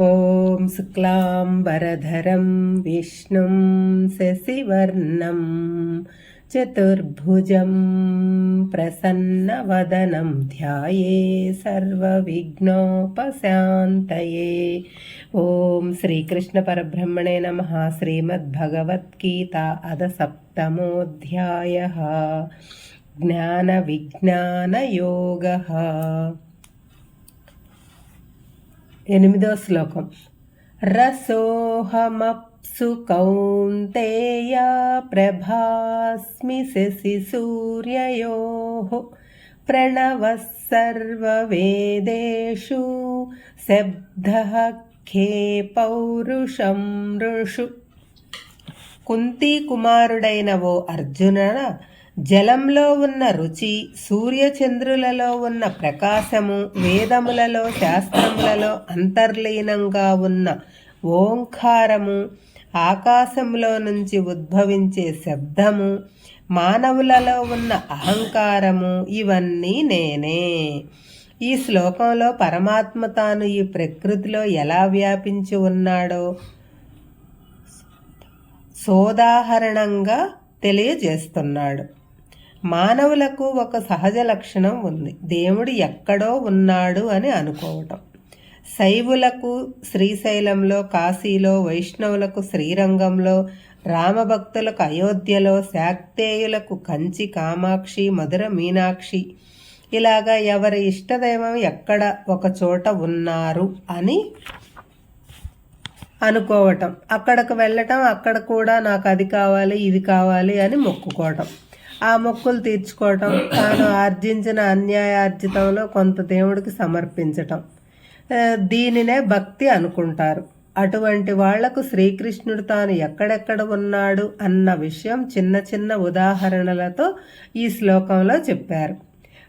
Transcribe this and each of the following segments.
ॐ शुक्लाम्बरधरं विष्णुं शशिवर्णं चतुर्भुजं प्रसन्नवदनं ध्याये सर्वविघ्नोपशान्तये। ॐ श्रीकृष्णपरब्रह्मणे नमः, श्रीमद्भगवद्गीता अध सप्तमोऽध्यायः। ज्ञानविज्ञानयोगः। ఎనిమిదవ శ్లోకం. రసోహమప్సు కౌంతేయ ప్రభాస్మి శశి సూర్యయో ప్రణవ సర్వవేదేషు శబ్ద ఖే పౌరుషం ఋషు. కుంతి కుమారుడైన ఓ అర్జున జలంలో ఉన్న రుచి సూర్యచంద్రులలో ఉన్న ప్రకాశము వేదములలో శాస్త్రములలో అంతర్లీనంగా ఉన్న ఓంకారము ఆకాశంలో నుంచి ఉద్భవించే శబ్దము మానవులలో ఉన్న అహంకారము ఇవన్నీ నేనే. ఈ శ్లోకంలో పరమాత్మ తాను ఈ ప్రకృతిలో ఎలా వ్యాపించి ఉన్నాడో సోదాహరణంగా తెలియజేస్తున్నాడు. మానవులకు ఒక సహజ లక్షణం ఉంది. దేవుడు ఎక్కడో ఉన్నాడు అని అనుకోవటం. శైవులకు శ్రీశైలంలో కాశీలో వైష్ణవులకు శ్రీరంగంలో రామభక్తులకు అయోధ్యలో శాక్తేయులకు కంచి కామాక్షి మధుర మీనాక్షి. ఇలాగా ఎవరి ఇష్టదైవం ఎక్కడ ఒక చోట ఉన్నారు అని అనుకోవటం. అక్కడికి వెళ్ళటం అక్కడ కూడా నాకు అది కావాలి ఇది కావాలి అని మొక్కుకోవటం. ఆ మొక్కులు తీర్చుకోవటం తాను ఆర్జించిన అన్యాయార్జితంలో కొంత దేవుడికి సమర్పించటం. దీనినే భక్తి అనుకుంటారు. అటువంటి వాళ్ళకు శ్రీకృష్ణుడు తాను ఎక్కడెక్కడ ఉన్నాడు అన్న విషయం చిన్న చిన్న ఉదాహరణలతో ఈ శ్లోకంలో చెప్పారు.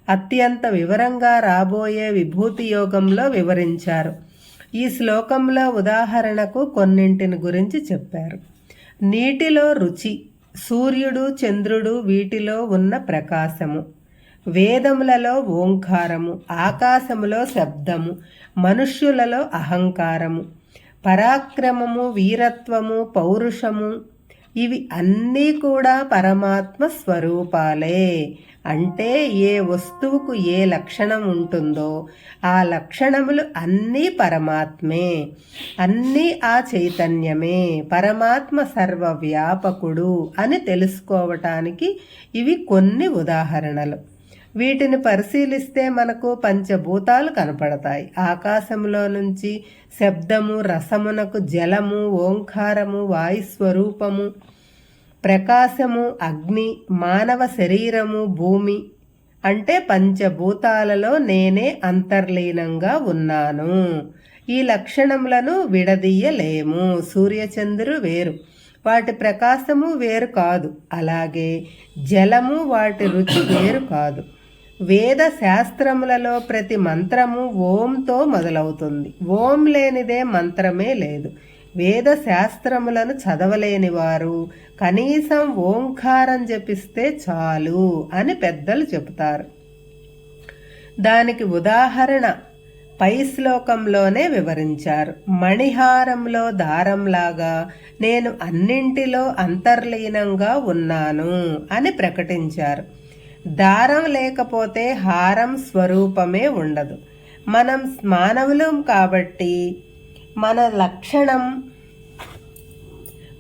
అత్యంత వివరంగా రాబోయే విభూతి యోగంలో వివరించారు. ఈ శ్లోకంలో ఉదాహరణకు కొన్నింటిని గురించి చెప్పారు. నీటిలో రుచి సూర్యుడు చంద్రుడు వీటిలో ఉన్న ప్రకాశము. వేదములలో ఓంకారము ఆకాశములో శబ్దము మనుష్యులలో అహంకారము. పరాక్రమము వీరత్వము పౌరుషము ఇవి అన్నీ కూడా పరమాత్మ స్వరూపాలే. అంటే ఏ వస్తువుకు ఏ లక్షణం ఉంటుందో ఆ లక్షణములు అన్నీ పరమాత్మే. అన్నీ ఆ చైతన్యమే. పరమాత్మ సర్వవ్యాపకుడు అని తెలుసుకోవటానికి ఇవి కొన్ని ఉదాహరణలు. వీటిని పరిశీలిస్తే మనకు పంచభూతాలు కనపడతాయి. ఆకాశంలో నుంచి శబ్దము రసమునకు జలము ఓంకారము వాయుస్వరూపము ప్రకాశము అగ్ని మానవ శరీరము భూమి అంటే పంచభూతాలలో నేనే అంతర్లీనంగా ఉన్నాను. ఈ లక్షణములను విడదీయలేము. సూర్యచంద్రు వేరు. వాటి ప్రకాశము వేరు కాదు. అలాగే జలము వాటి రుచి వేరు కాదు. వేద శాస్త్రములలో ప్రతి మంత్రము ఓంతో మొదలవుతుంది. ఓం లేనిదే మంత్రమే లేదు. వేద శాస్త్రములను చదవలేని వారు కనీసం ఓంకారం జపిస్తే చాలు అని పెద్దలు చెబుతారు. దానికి ఉదాహరణ పై శ్లోకంలోనే వివరించారు. మణిహారంలో దారంలాగా నేను అన్నింటిలో అంతర్లీనంగా ఉన్నాను అని ప్రకటించారు. దారం లేకపోతే హారం స్వరూపమే ఉండదు. మనం మానవులం కాబట్టి మన లక్షణం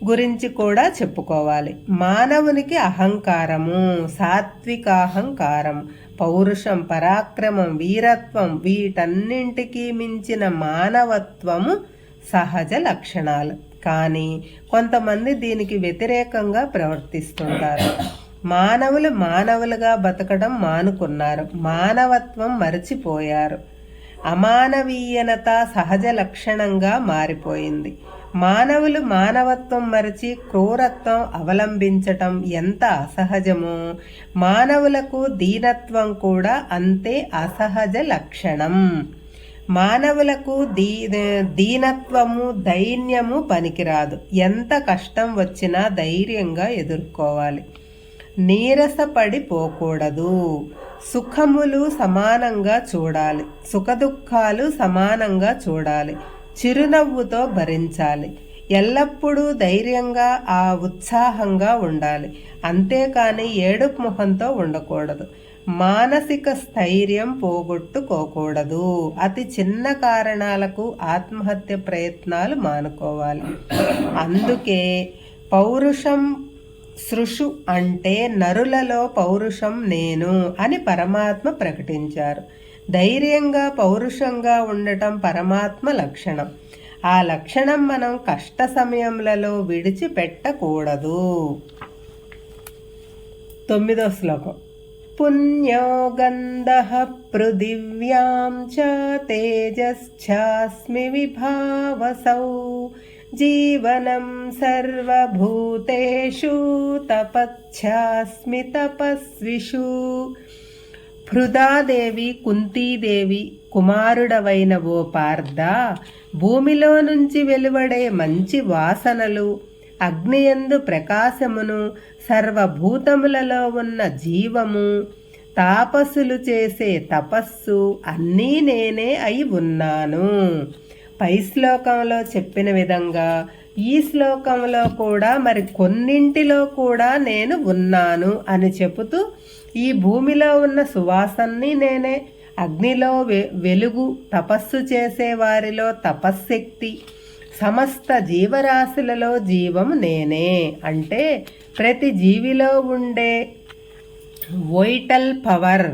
గురించి కూడా చెప్పుకోవాలి. మానవునికి అహంకారము సాత్వికాహంకారం పౌరుషం పరాక్రమం వీరత్వం వీటన్నింటికీ మించిన మానవత్వము సహజ లక్షణాలు. కానీ కొంతమంది దీనికి వ్యతిరేకంగా ప్రవర్తిస్తుంటారు. మానవులు మానవులుగా బతకడం మానుకున్నారు. మానవత్వం మరచిపోయారు. అమానవీయనత సహజ లక్షణంగా మారిపోయింది. మానవులు మానవత్వం మరచి క్రూరత్వం అవలంబించటం ఎంత అసహజమో! మానవులకు దీనత్వం కూడా అంతే అసహజ లక్షణం. మానవులకు దీ దీనత్వము దైన్యము పనికిరాదు. ఎంత కష్టం వచ్చినా ధైర్యంగా ఎదుర్కోవాలి. నీరసపడిపోకూడదు సుఖములు సమానంగా చూడాలి. సుఖదుఖాలు సమానంగా చూడాలి. చిరునవ్వుతో భరించాలి. ఎల్లప్పుడూ ధైర్యంగా ఆ ఉత్సాహంగా ఉండాలి. అంతేకాని ఏడుపు ముఖంతో ఉండకూడదు. మానసిక స్థైర్యం పోగొట్టుకోకూడదు. అతి చిన్న కారణాలకు ఆత్మహత్య ప్రయత్నాలు మానుకోవాలి. అందుకే పౌరుషం సృషు అంటే నరులలో పౌరుషం నేను అని పరమాత్మ ప్రకటించారు. ధైర్యంగా పౌరుషంగా ఉండటం పరమాత్మ లక్షణం. ఆ లక్షణం మనం కష్ట సమయములలో విడిచిపెట్టకూడదు. తొమ్మిదో శ్లోకం. పుణ్యో గంధ పృథివ్యాం చ తేజశ్చాస్మి విభావసౌ జీవనం సర్వభూతేషు తపచ్ఛాస్మి తపస్విషు హృదాదేవి కుంతీదేవి కుమారుడవైన ఓ పార్థ భూమిలో నుంచి వెలువడే మంచి వాసనలు అగ్నియందు ప్రకాశమును సర్వభూతములలో ఉన్న జీవము తాపస్సులు చేసే తపస్సు అన్నీ నేనే అయి ఉన్నాను. పై శ్లోకంలో చెప్పిన విధంగా ఈ శ్లోకంలో కూడా మరి కొన్నింటిలో కూడా నేను ఉన్నాను అని చెబుతూ ఈ భూమిలో ఉన్న సువాసన్ని నేనే అగ్నిలో వెలుగు తపస్సు చేసే వారిలో తపశ్శక్తి సమస్త జీవరాశులలో జీవము నేనే. అంటే ప్రతి జీవిలో ఉండే వైటల్ పవర్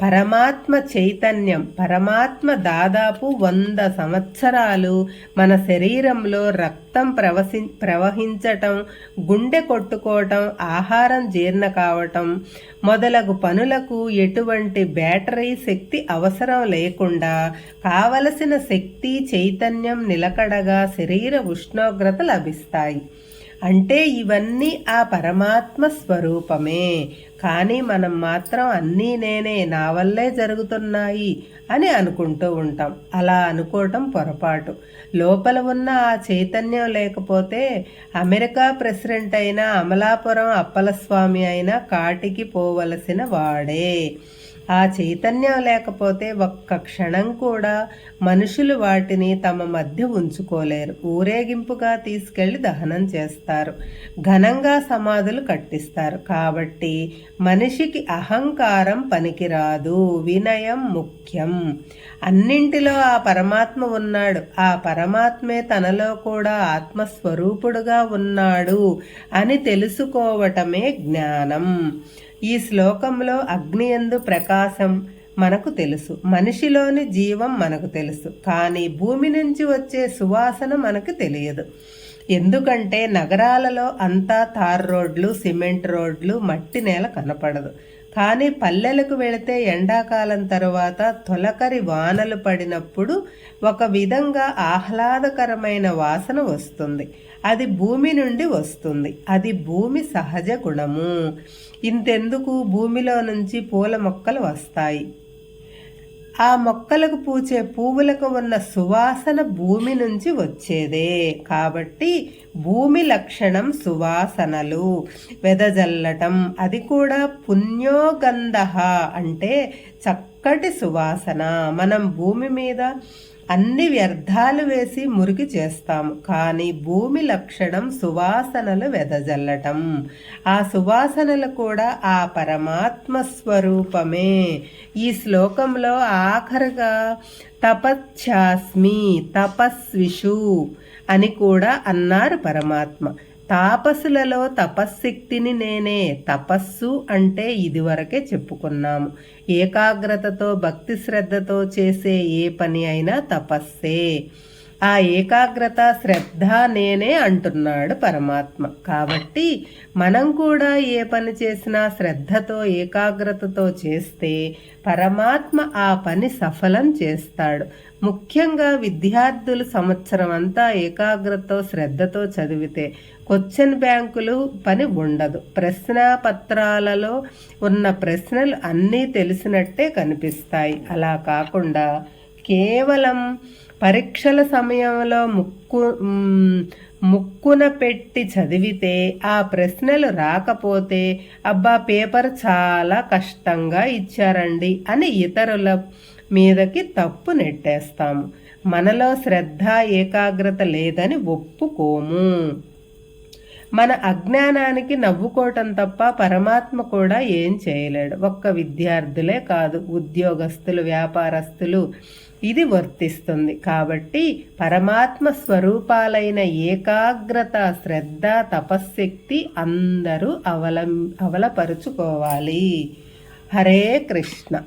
పరమాత్మ చైతన్యం పరమాత్మ దాదాపు వంద సంవత్సరాలు మన శరీరంలో రక్తం ప్రవసి ప్రవహించటం గుండె కొట్టుకోవటం ఆహారం జీర్ణ కావటం మొదలగు పనులకు ఎటువంటి బ్యాటరీ శక్తి అవసరం లేకుండా కావలసిన శక్తి చైతన్యం నిలకడగా శరీర ఉష్ణోగ్రత లభిస్తాయి. అంటే ఇవన్నీ ఆ పరమాత్మ స్వరూపమే. కానీ మనం మాత్రం అన్నీ నేనే నా వల్లే జరుగుతున్నాయి అని అనుకుంటూ ఉంటాం. అలా అనుకోవటం పొరపాటు. లోపల ఉన్న ఆ చైతన్యం లేకపోతే అమెరికా ప్రెసిడెంట్ అయిన అమలాపురం అప్పలస్వామి అయినా కాటికి పోవలసిన వాడే. ఆ చైతన్యం లేకపోతే ఒక్క క్షణం కూడా మనుషులు వాటిని తమ మధ్య ఉంచుకోలేరు. ఊరేగింపుగా తీసుకెళ్ళి దహనం చేస్తారు. ఘనంగా సమాధులు కట్టిస్తారు. కాబట్టి మనిషికి అహంకారం పనికిరాదు. వినయం ముఖ్యం. అన్నింటిలో ఆ పరమాత్మ ఉన్నాడు. ఆ పరమాత్మే తనలో కూడా ఆత్మస్వరూపుడుగా ఉన్నాడు అని తెలుసుకోవటమే జ్ఞానం. ఈ శ్లోకంలో అగ్నియందు ప్రకాశం మనకు తెలుసు. మనిషిలోని జీవం మనకు తెలుసు. కానీ భూమి నుంచి వచ్చే సువాసన మనకు తెలియదు. ఎందుకంటే నగరాలలో అంతా తార్ రోడ్లు సిమెంట్ రోడ్లు మట్టి నేల కనపడదు. కానీ పల్లెలకు వెళితే ఎండాకాలం తరువాత తొలకరి వానలు పడినప్పుడు ఒక విధంగా ఆహ్లాదకరమైన వాసన వస్తుంది. అది భూమి నుండి వస్తుంది. అది భూమి సహజ గుణము. ఇంతెందుకు? భూమిలో నుంచి పూల మొక్కలు వస్తాయి. ఆ మొక్కలకు పూచే పువ్వులకు ఉన్న సువాసన భూమి నుంచి వచ్చేదే. కాబట్టి భూమి లక్షణం సువాసనలు. వెదజల్లటం అది కూడా పుణ్యోగంధ అంటే చక్కటి సువాసన. మనం భూమి మీద అన్ని వ్యర్థాలు వేసి మురికి చేస్తాము. కానీ భూమి లక్షణం సువాసనలు వెదజల్లటం. ఆ సువాసనలు కూడా ఆ పరమాత్మ స్వరూపమే. ఈ శ్లోకంలో ఆఖరుగా తపశ్చాస్మి తపస్విషు అని కూడా అన్నారు పరమాత్మ. తాపసులలో తపశ్శక్తిని నేనే. తపస్సు అంటే ఇదివరకే చెప్పుకున్నాము. ఏకాగ్రతతో భక్తి శ్రద్ధతో చేసే ఏ పని అయినా తపస్సే. ఆ ఏకాగ్రత శ్రద్ధ నేనే అంటున్నాడు పరమాత్మ. కాబట్టి మనం కూడా ఏ పని చేసినా శ్రద్ధతో ఏకాగ్రతతో చేస్తే పరమాత్మ ఆ పని సఫలం చేస్తాడు. ముఖ్యంగా విద్యార్థులు సంవత్సరం అంతా ఏకాగ్రతతో శ్రద్ధతో చదివితే క్వశ్చన్ బ్యాంకులు పని ఉండదు. ప్రశ్న పత్రాలలో ఉన్న ప్రశ్నలు అన్నీ తెలిసినట్టే కనిపిస్తాయి. అలా కాకుండా కేవలం పరీక్షల సమయంలో ముక్కు ముక్కున పెట్టి చదివితే ఆ ప్రశ్నలు రాకపోతే అబ్బా పేపర్ చాలా కష్టంగా ఇచ్చారండి అని ఇతరుల మీదకి తప్పు నెట్టేస్తాము. మనలో శ్రద్ధ ఏకాగ్రత లేదని ఒప్పుకోము. మన అజ్ఞానానికి నవ్వుకోవటం తప్ప పరమాత్మ కూడా ఏం చేయలేడు. ఒక్క విద్యార్థులే కాదు ఉద్యోగస్తులు వ్యాపారస్తులు. ఇది వర్తిస్తుంది. కాబట్టి పరమాత్మ స్వరూపాలైన ఏకాగ్రత శ్రద్ధ తపశ్శక్తి అందరూ అవలం అవలపరుచుకోవాలి. హరే కృష్ణ.